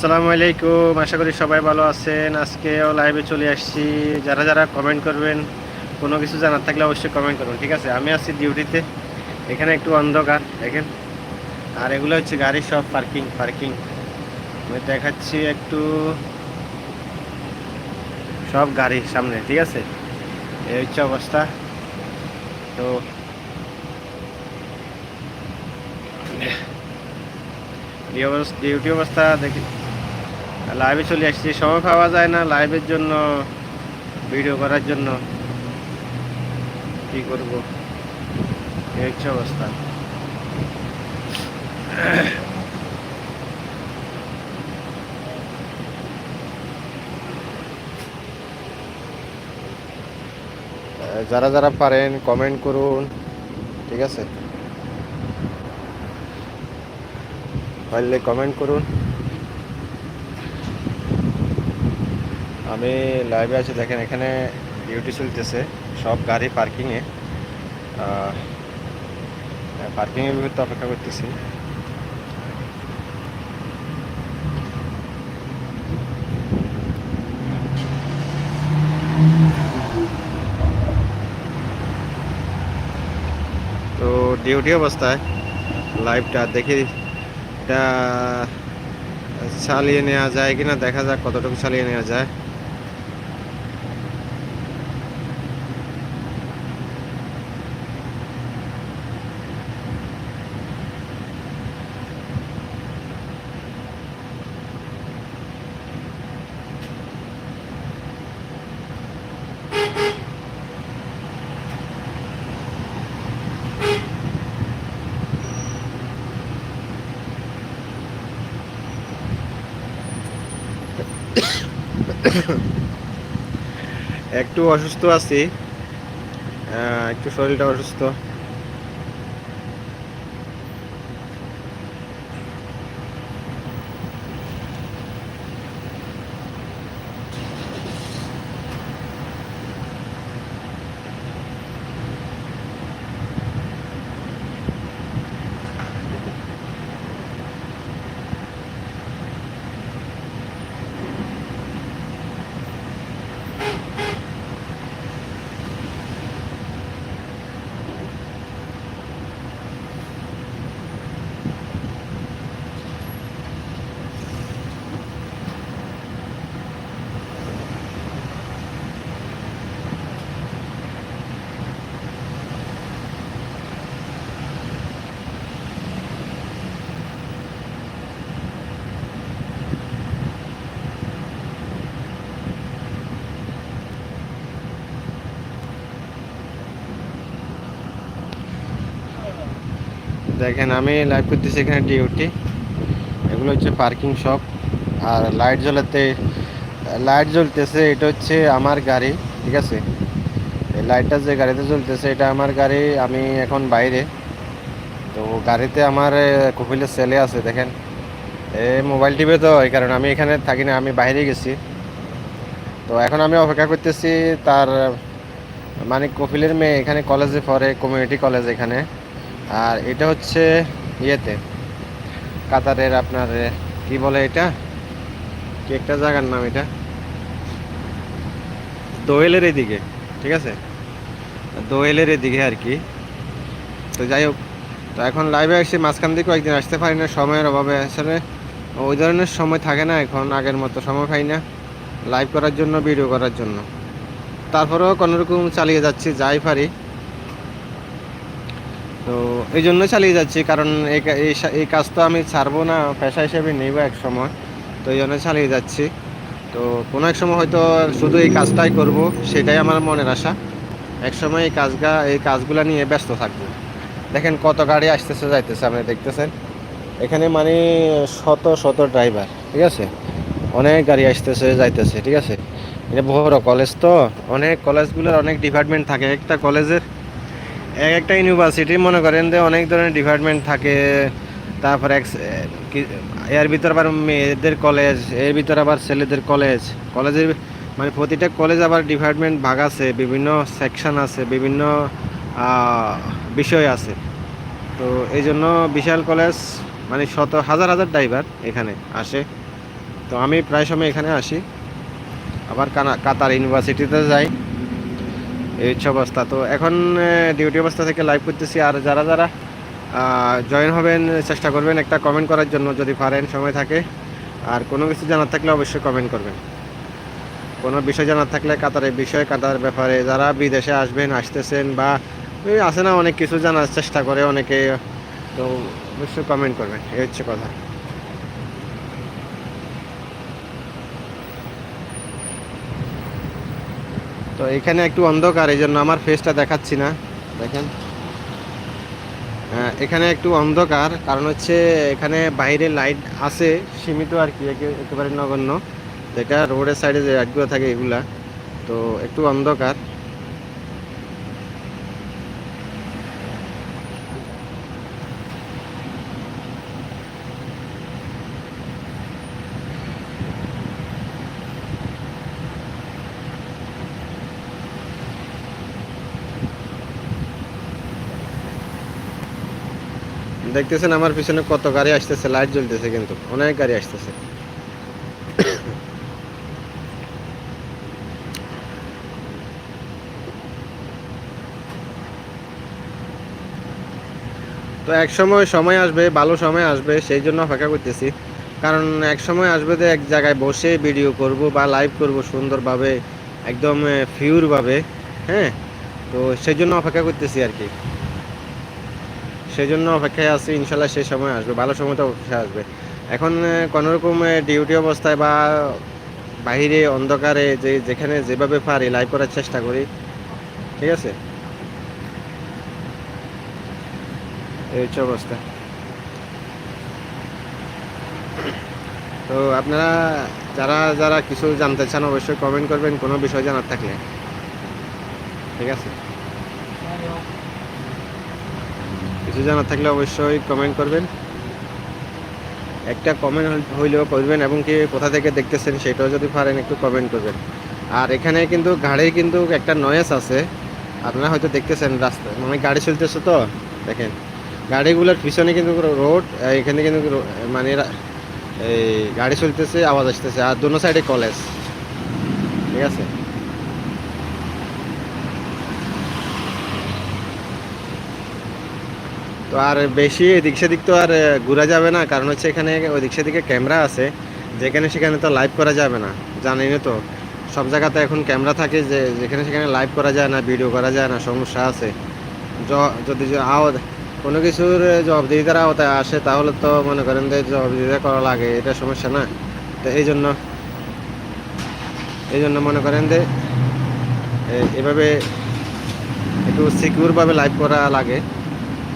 আসসালামু আলাইকুম, আশা করি সবাই ভালো আছেন। আজকেও লাইভে চলে আসছি। যারা যারা কমেন্ট করবেন, কোনো কিছু জানার থাকলে অবশ্যই কমেন্ট করবেন, ঠিক আছে? আমি আছি ডিউটিতে এখানে একটু অন্ধকার, দেখেন? আর এগুলো হচ্ছে গাড়ি সব পার্কিং পার্কিং আমি দেখাচ্ছি একটু সব গাড়ি সামনে, ঠিক আছে? এই হচ্ছে অবস্থা। তো ডিউটি অবস্থা, দেখি। লাইভে চলে আসছি। সময় পাওয়া যায় না লাইভের জন্য ভিডিও করার জন্য। কি করব? এই হচ্ছে অবস্থা। যারা যারা পারেন কমেন্ট করুন, ঠিক আছে? পারলে কমেন্ট করুন। আমি লাইভে আছি, দেখেন এখানে ডিউটি চলতেছে, সব গাড়ি পার্কিংয়ে পার্কিংয়ের বিরুদ্ধে অপেক্ষা করতেছি। তো ডিউটি অবস্থায় লাইভটা দেখি এটা চালিয়ে নেওয়া যায় কিনা, দেখা যাক কতটুকু চালিয়ে নেওয়া যায়। একটু অসুস্থ আছি। একটু শরীরটা অসুস্থ। দেখেন, আমি লাইভ করতেছি এখানে ডিউটি এগুলো হচ্ছে পার্কিং শপ আর লাইট জ্বলাতে লাইট জ্বলতেছে, এটা হচ্ছে আমার গাড়ি, ঠিক আছে? এই লাইটটা যে গাড়িতে জ্বলতেছে, এটা আমার গাড়ি, আমি এখন বাইরে। তো গাড়িতে আমার কপিলের ছেলে আছে, দেখেন। এ মোবাইল টিপে তো, এই কারণে আমি এখানে থাকি না, আমি বাইরে গেছি। তো এখন আমি অপেক্ষা করতেছি, তার মানে কপিলের মেয়ে এখানে কলেজে পড়ে কমিউনিটি কলেজ এখানে। আর এটা হচ্ছে ইয়েতে, কাতারের আপনার কি বলে এটা? কি একটা জায়গার নাম এটা? দোয়েলের এদিকে, ঠিক আছে? দোয়েলের এদিকে আর কি। তো যাই হোক, তো এখন লাইভে আসছি, মাঝখান দিয়ে কয়েকদিন আসতে পারি না, সময়ের অভাবে আসলে ওই ধরনের সময় থাকে না এখন, আগের মতো সময় পাই না লাইভ করার জন্য ভিডিও করার জন্য। তারপরেও কোনোরকম চালিয়ে যাচ্ছি, যাই পারি। তো এই জন্য চালিয়ে যাচ্ছি, কারণ এই কাজ তো আমি ছাড়বো না, পেশা হিসেবে নেব এক সময়, তো এই জন্য চালিয়ে যাচ্ছি। তো কোনো এক সময় হয়তো শুধু এই কাজটাই করব, সেটাই আমার মনের আশা। এক সময় এই কাজগা এই কাজগুলো নিয়ে ব্যস্ত থাকব। দেখেন কত গাড়ি আসতেছে, যাইতেছে, আপনি দেখতেছেন? এখানে মানে শত শত ড্রাইভার, ঠিক আছে? অনেক গাড়ি আসতেছে, যাইতেছে, ঠিক আছে? এটা বড় কলেজ তো, অনেক কলেজগুলোর অনেক ডিপার্টমেন্ট থাকে। একটা কলেজের এক একটা ইউনিভার্সিটি মনে করেন যে অনেক ধরনের ডিপার্টমেন্ট থাকে, তারপর এক এর ভিতর আবার মেয়েদের কলেজের ভিতর আবার ছেলেদের কলেজ কলেজের মানে প্রতিটা কলেজ আবার ডিপার্টমেন্ট ভাগ আছে, বিভিন্ন সেকশন আছে, বিভিন্ন বিষয় আছে। তো এই জন্য বিশাল কলেজ মানে শত, হাজার হাজার ড্রাইভার এখানে আসে। তো আমি প্রায় সময় এখানে আসি। আবার কাতার ইউনিভার্সিটিতে যাই। এই হচ্ছে অবস্থা। তো এখন ডিউটি অবস্থা থেকে লাইভ করতেছি। আর যারা যারা জয়েন হবেন, চেষ্টা করবেন একটা কমেন্ট করার জন্য যদি পারেন, সময় থাকে। আর কোনো কিছু জানার থাকলে অবশ্যই কমেন্ট করবেন। কোনো বিষয় জানার থাকলে কাতারের বিষয়, কাতার ব্যাপারে যারা বিদেশে আসবেন, আসতেছেন বা আসে না অনেক কিছু জানার চেষ্টা করে অনেকে, তো অবশ্যই কমেন্ট করবেন। এই হচ্ছে কথা। তো এখানে একটু অন্ধকার এই জন্য আমার ফেসটা দেখাচ্ছি না। দেখেন। হ্যাঁ, এখানে একটু অন্ধকার কারণ হচ্ছে এখানে বাইরে লাইট আছে সীমিত আর কি একে- একেবারে নগণ্য। যেটা রোডের সাইডে যে লাইটগুলো থাকে এগুলা। তো একটু অন্ধকার। দেখতেছেন আমার পিছনে কত গাড়ি আসতেছে লাইট জ্বলতেছে কিন্তু, অনেক গাড়ি আসতেছে। তো এক সময় সময় আসবে, ভালো সময় আসবে, সেই জন্য অপেক্ষা করতেছি। কারণ এক সময় আসবে যে এক জায়গায় বসে ভিডিও করব বা লাইভ করব সুন্দরভাবে, একদম ফিউরভাবে হ্যাঁ? তো সেই জন্য অপেক্ষা করতেছি আর কি। সেই জন্য অপেক্ষায় আছি, ইনশাল্লাহ সেই সময় আসবে, ভালো সময় তো অবশ্যই আসবে। এখন কোনোরকম ডিউটি অবস্থায় বা বাইরে অন্ধকারে যে, যেখানে যেভাবে পারি লাইভ করার চেষ্টা করি, ঠিক আছে? এই হচ্ছে অবস্থা। তো আপনারা, যারা যারা কিছু জানতে চান, অবশ্যই কমেন্ট করবেন, কোনো বিষয় জানার থাকলে। ঠিক আছে? কিছু জানার থাকলে অবশ্যই কমেন্ট করবেন। একটা কমেন্ট হইলেও করবেন এবং কি কোথা থেকে দেখতেছেন সেটাও যদি পারেন একটু কমেন্ট করবেন। আর এখানে কিন্তু গাড়ির কিন্তু একটা নয়েস আছে। আপনারা হয়তো দেখতেছেন রাস্তা মানে গাড়ি চলতেছে তো, দেখেন। গাড়িগুলোর পিছনে কিন্তু রোড এখানে কিন্তু মানে এই গাড়ি চলতেছে, আওয়াজ আসতেছে। আর দোনো সাইডে কলেজ ঠিক আছে? তো আর বেশি এদিক সেদিক তো আর ঘোরা যাবে না। কারণ হচ্ছে এখানে ওদিক সেদিকে ক্যামেরা আছে। যেখানে সেখানে তো লাইভ করা যাবে না। জানেনই তো। সব জায়গাতে এখন ক্যামেরা থাকে যে, যেখানে সেখানে লাইভ করা যায় না ভিডিও করা যায় না, সমস্যা আছে। যদি আওয়াজ, কোনো কিছুর জবাবদিহিতার আওতায় আসে, তাহলে তো মনে করেন যে জবাবদিহিতা করা লাগে, এটা সমস্যা না। তো এই জন্য এই জন্য মনে করেন যে এভাবে একটু সিকিউরভাবে লাইভ করা লাগে।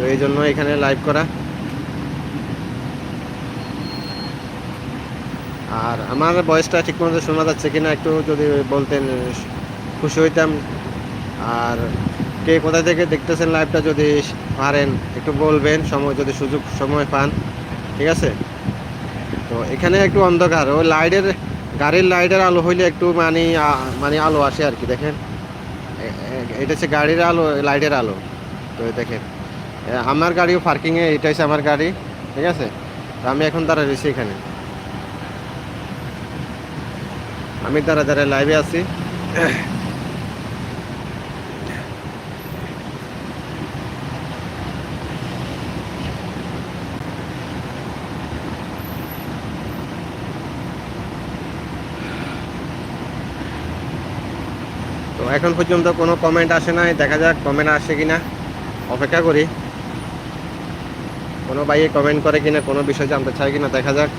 তো এই জন্য এখানে লাইভ করা। আর আমার বয়সটা ঠিকমতো শোনা যাচ্ছে কিনা একটু যদি বলতেন, খুশি হইতাম। আর কে কোথা থেকে দেখতেছেন লাইভটা যদি পারেন, একটু বলবেন, সময় যদি সুযোগ, সময় পান। ঠিক আছে? তো এখানে একটু অন্ধকার। ওই লাইটের গাড়ির লাইটের আলো হইলে একটু মানে মানে আলো আসে আর কি, দেখেন? এটা হচ্ছে গাড়ির আলো লাইটের আলো। তো দেখেন। আমার গাড়িও পার্কিংয়ে এটা হচ্ছে আমার গাড়ি, ঠিক আছে? তো আমি এখন দাঁড়া রয়েছি এখানে। আমি দাঁড়া দাঁড়া লাইভে আছি। তো এখন পর্যন্ত কোনো কমেন্ট আসে নাই, দেখা যাক কমেন্ট আসে কিনা। অপেক্ষা করি। কোনো ভাইয়ে কমেন্ট করে কিনা কোনো বিষয় জানতে চায় কিনা দেখা যাক।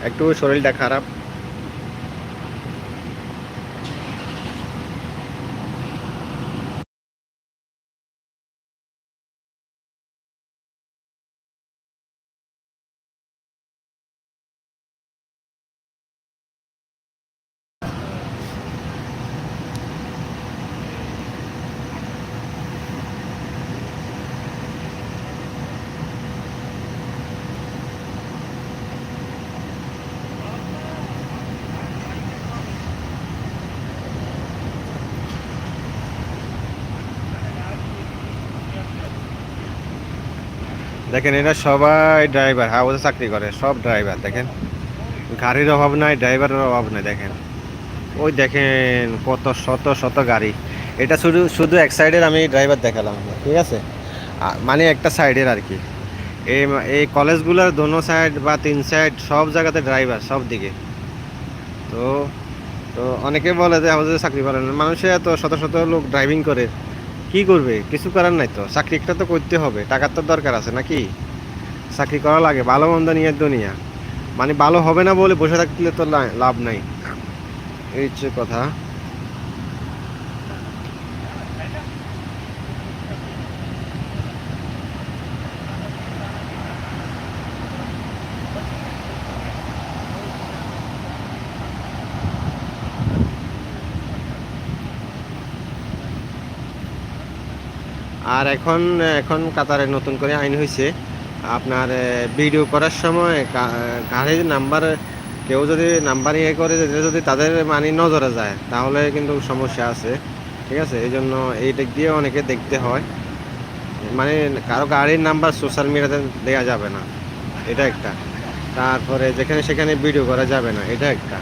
একটু শরীরটা খারাপ। দেখেন, এরা সবাই ড্রাইভার হাউসে চাকরি করে, সব ড্রাইভার দেখেন। গাড়ির অভাব নাই ড্রাইভারের অভাব নাই, দেখেন। ওই দেখেন, কত শত শত গাড়ি। এটা শুধু শুধু এক সাইডের আমি ড্রাইভার দেখালাম, ঠিক আছে? মানে একটা সাইডের আর কি। এই এই কলেজগুলোর দোনো সাইড বা তিন সাইড সব জায়গাতে ড্রাইভার সব দিকে। তো তো অনেকে বলে যে আমাদের চাকরি করে না। মানুষে এত শত শত লোক ড্রাইভিং করে। কি করবে? কিছু করার নাই তো। চাকরি একটা তো করতে হবে। টাকার তো দরকার আছে নাকি? চাকরি করা লাগে, ভালো মন্দ নিয়ে দুনিয়া। মানে ভালো হবে না বলে বসে থাকলে তো লাভ নাই। এই হচ্ছে কথা। আর এখন এখন কাতারে নতুন করে আইন হয়েছে আপনার ভিডিও করার সময় গাড়ির নাম্বার, কেউ যদি নাম্বার ইয়ে করে যদি- তাদের মানে নজরে যায়, তাহলে কিন্তু সমস্যা আছে। ঠিক আছে? এই জন্য এই দিক দিয়ে অনেকে দেখতে হয়। মানে কারও গাড়ির নাম্বার সোশ্যাল মিডিয়াতে দেওয়া যাবে না। এটা একটা। তারপরে যেখানে সেখানে ভিডিও করা যাবে না। এটা একটা।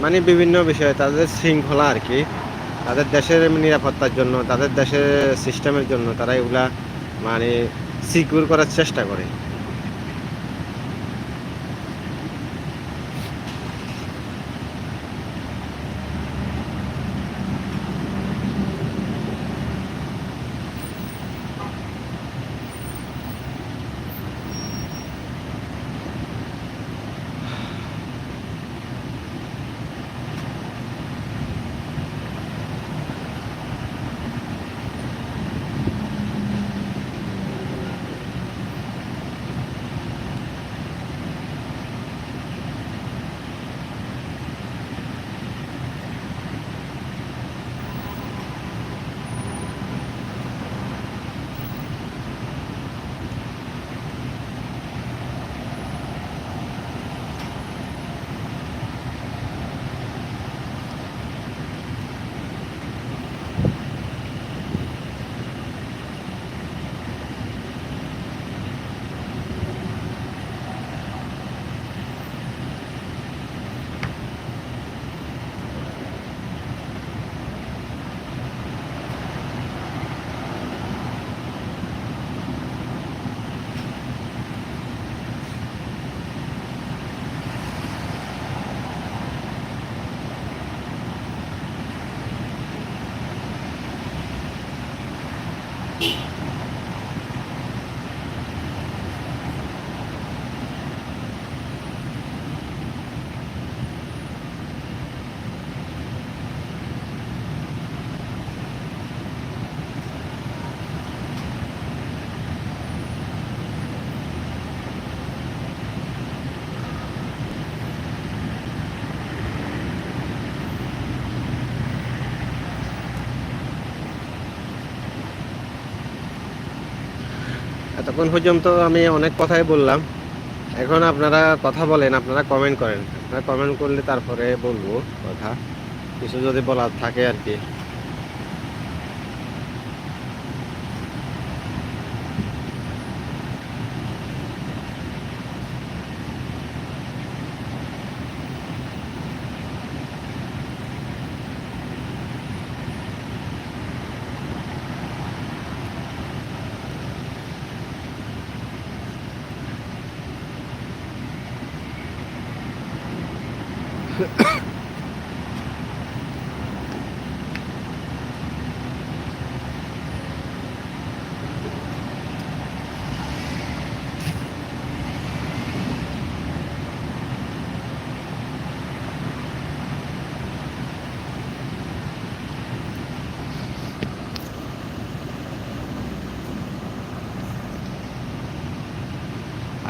মানে বিভিন্ন বিষয়ে তাদের শৃঙ্খলা আর কি। তাদের দেশের নিরাপত্তার জন্য, তাদের দেশের সিস্টেমের জন্য তারা এগুলা মানে সিকিউর করার চেষ্টা করে। এতক্ষণ পর্যন্ত আমি অনেক কথাই বললাম। এখন আপনারা কথা বলেন, আপনারা কমেন্ট করেন। আপনারা কমেন্ট করলে তারপরে বলব কথা। কিছু যদি বলার থাকে আর কি।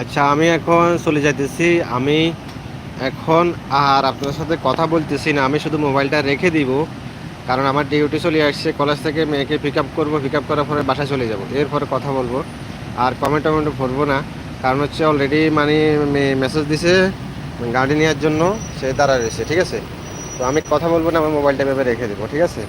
আচ্ছা আমি এখন চলে যাইতেছি। আমি এখন আর আপনাদের সাথে কথা বলতেছি না। আমি শুধু মোবাইলটা রেখে দিব, কারণ আমার ডিউটি চলে আসছে। কলেজ থেকে মেয়েকে পিক আপ করব। পিক আপ করার পরে বাসায় চলে যাব। এরপরে কথা বলব। আর কমেন্ট টমেন্ট ভরবো না। কারণ হচ্ছে অলরেডি মানে মেসেজ দিছে গাড়ি নেওয়ার জন্য। সে দাঁড়া রয়েছে, ঠিক আছে? তো আমি কথা বলব না, আমার মোবাইলটা ভেবে রেখে দেবো, ঠিক আছে?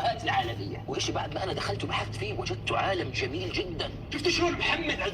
القنوات العالمية. وإيش بعد ما أنا دخلت وبحثت فيه وجدت عالم جميل جدا. شفت شلون محمد عدنان